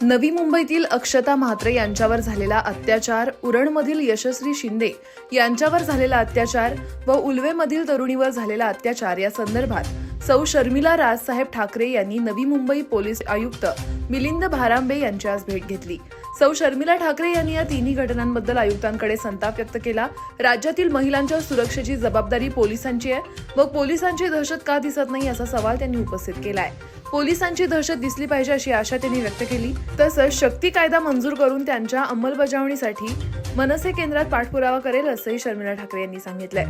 नवी मुंबईतील अक्षता म्हात्रे यांच्यावर झालेला अत्याचार उरणमधील यशस्वी शिंदे यांच्यावर झालेला अत्याचार व उल्वेमधील तरुणीवर झालेला अत्याचार या संदर्भात सौ शर्मिला राजसाहेब ठाकरे यांनी नवी मुंबई पोलीस आयुक्त मिलिंद भारांबे यांची आज भेट घेतली. सौ शर्मिला ठाकरे यांनी या तिन्ही घटनांबद्दल आयुक्तांकडे संताप व्यक्त केला. राज्यातील महिलांच्या सुरक्षेची जबाबदारी पोलिसांची आहे व पोलिसांची दहशत का दिसत नाही असा सवाल त्यांनी उपस्थित केला आहे पोलिसांची दहशत दिसली पाहिजे अशी आशा त्यांनी व्यक्त केली. तसंच शक्ती कायदा मंजूर करून त्यांच्या अंमलबजावणीसाठी मनसे केंद्रात पाठपुरावा करेल असंही शर्मिला ठाकरे यांनी सांगितलंय.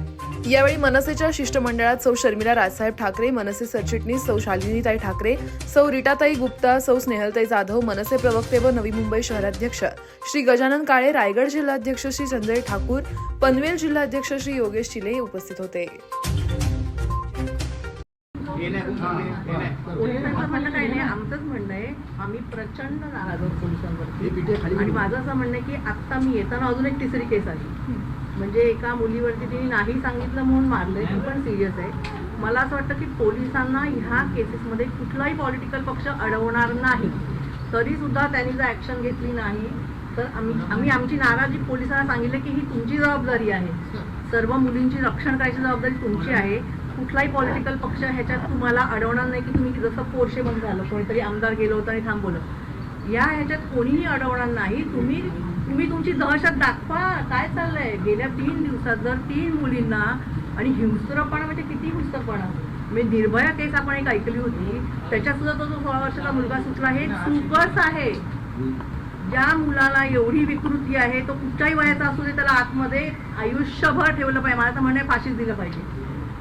यावेळी मनसेच्या शिष्टमंडळात सौ शर्मिला राजसाहेब ठाकरे मनसे सरचिटणीस सौ शालिनीताई ठाकरे सौ रिटाताई गुप्ता सौ स्नेहलताई जाधव मनसे प्रवक्ते व नवी मुंबई शहराध्यक्ष श्री गजानन काळे रायगड जिल्हाध्यक्ष श्री संजय ठाकूर पनवेल जिल्हाध्यक्ष श्री योगेश चिले उपस्थित होते. म्हणणं काही नाही आमचंच म्हणणं आहे आम्ही प्रचंड नाराज आहोत पोलिसांवरती. आणि माझं असं म्हणणं आहे की आत्ता मी येताना अजून एक तिसरी केस आली. म्हणजे एका मुलीवरती तिने नाही सांगितलं म्हणून मारलंय ती पण सिरियस आहे. मला असं वाटतं की पोलिसांना ह्या केसेसमध्ये कुठलाही पॉलिटिकल पक्ष अडवणार नाही. तरी सुद्धा त्यांनी जर ऍक्शन घेतली नाही तर आम्ही आम्ही आमची नाराजी पोलिसांना सांगितलं की ही तुमची जबाबदारी आहे. सर्व मुलींची रक्षण करायची जबाबदारी तुमची आहे. कुठलाही पॉलिटिकल पक्ष ह्याच्यात तुम्हाला अडवणार नाही की तुम्ही जसं पोरशे बंद झालं कोणीतरी आमदार गेलो होतं आणि थांबवलं. या ह्याच्यात कोणीही अडवणार नाही. तुम्ही तुम्ही तुमची दहशत दाखवा. काय चाललंय? गेल्या तीन दिवसात जर तीन मुलींना आणि हिंसरपणा म्हणजे किती हिंसरपणा? म्हणजे निर्भया केस आपण एक ऐकली होती. त्याच्यात सुद्धा तो जो सोळा वर्षाचा मुलगा सुटला हे चूकच आहे. ज्या मुलाला एवढी विकृती आहे तो कुठच्याही वयाचा असू दे त्याला आतमध्ये आयुष्यभर ठेवलं पाहिजे. मला तर म्हणणे फाशीच दिलं पाहिजे.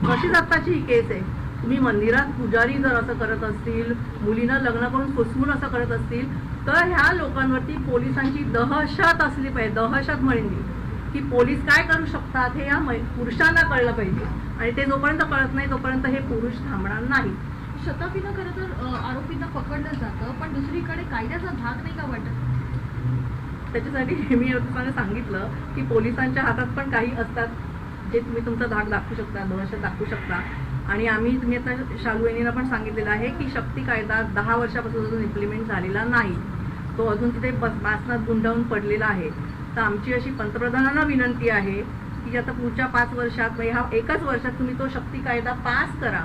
अशीच आत्ताची ही केस आहे. तुम्ही मंदिरात पुजारी जर असं करत असतील मुलीनं लग्न करून फसवून असं करत असतील तर ह्या लोकांवरती पोलिसांची दहशत असली पाहिजे दहशत म्हणेन मी. की पोलीस काय करू शकतात हे या पुरुषांना कळलं पाहिजे. आणि ते जोपर्यंत कळत नाही तोपर्यंत हे पुरुष थांबणार नाही. शताबीनं खरं तर आरोपींना पकडलं जातं पण दुसरीकडे कायद्याचा धाक नाही का वाटत? त्याच्यासाठी मी सांगितलं की पोलिसांच्या हातात पण काही असतात. जे तुम्ही तुमचा धाक दाखवू शकता दोनशे दाखवू शकता. आणि आम्ही तुम्ही आता शालू यांनीला पण सांगितलेलं आहे की शक्ती कायदा दहा वर्षापासून अजून इम्प्लिमेंट झालेला नाही. तो अजून तिथे बस बासनात गुंडावून पडलेला आहे. तर आमची अशी पंतप्रधानांना विनंती आहे की आता पुढच्या पाच वर्षात म्हणजे हा एकाच वर्षात तुम्ही तो शक्ती कायदा पास करा.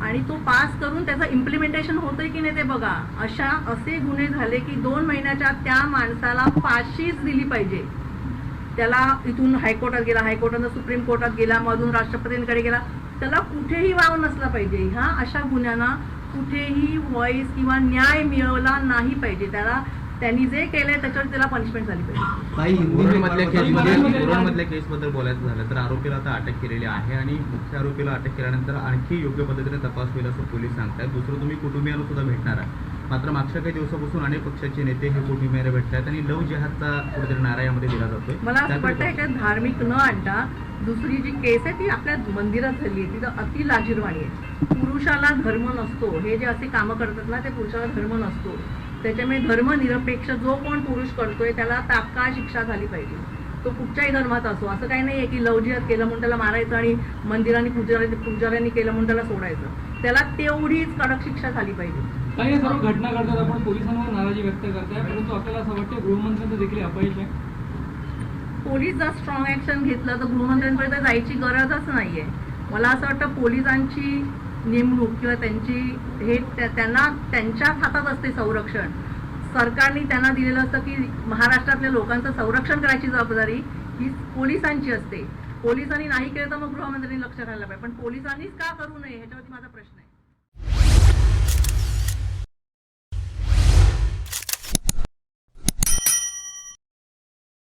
आणि तो पास करून त्याचं इम्प्लिमेंटेशन होतंय की नाही ते बघा. अशा असे गुन्हे झाले की दोन महिन्याच्या त्या माणसाला फाशीच दिली पाहिजे. त्याला इथून हायकोर्टात गेला हायकोर्टानं सुप्रीम कोर्टात गेला मधून राष्ट्रपतींकडे गेला त्याला कुठेही वाव नसला पाहिजे. ह्या अशा गुन्ह्यांना कुठेही व्हॉइस किंवा न्याय मिळवला नाही पाहिजे. त्याला त्यांनी जे केलंय त्याच्यावर त्याला पनिशमेंट झाली पाहिजे. केसबद्दल बोलायचं झालं तर आरोपीला आता अटक केलेली आहे आणि मुख्य आरोपीला अटक केल्यानंतर आणखी योग्य पद्धतीने तपास होईल असं पोलीस सांगतायत. दुसरं तुम्ही कुटुंबियांना सुद्धा भेटणार आहे मात्र मागच्या काही दिवसापासून अनेक पक्षाचे नेते हे कुटुंबियांना भेटतात आणि लव जिहादचा कुठेतरी नारा यामध्ये दिला जातोय. मला असं त्याकडे वाटतं याच्यात धार्मिक न आणता दुसरी जी केस आहे ती आपल्या मंदिरात झाली आहे. तिथं अति लाजीरवाणी आहे. पुरुषाला धर्म नसतो. हे जे असे कामं करतात ना ते पुरुषाला धर्म नसतो. त्याच्यामुळे धर्मनिरपेक्ष जो कोण पुरुष करतोय त्याला तात्काळ शिक्षा झाली पाहिजे. तो कुठच्याही धर्माचा असो. असं काही नाही आहे की लवजियात केलं म्हणून त्याला मारायचं आणि मंदिरांनी पुजारी पुजाऱ्यांनी केलं म्हणून त्याला सोडायचं. त्याला तेवढीच कडक शिक्षा झाली पाहिजे. काही सर्व घटना घडतात आपण पोलिसांवर नाराजी व्यक्त करताय परंतु आपल्याला असं वाटतं गृहमंत्र्यांचं देखील अपयश आहे. पोलीस जर स्ट्रॉंग ऍक्शन घेतलं तर गृहमंत्र्यांपर्यंत जायची गरजच नाहीये. मला असं वाटतं पोलिसांची नेमणूक किंवा त्यांची हे त्यांना त्यांच्याच हातात असते संरक्षण. सरकारने त्यांना दिलेलं असतं की महाराष्ट्रातल्या लोकांचं संरक्षण करायची जबाबदारी ही पोलिसांची असते. पोलिसांनी नाही केलं तर मग गृहमंत्र्यांनी लक्ष घालायला पाहिजे. पण पोलिसांनीच का करू नये ह्याच्यावरती माझा प्रश्न आहे.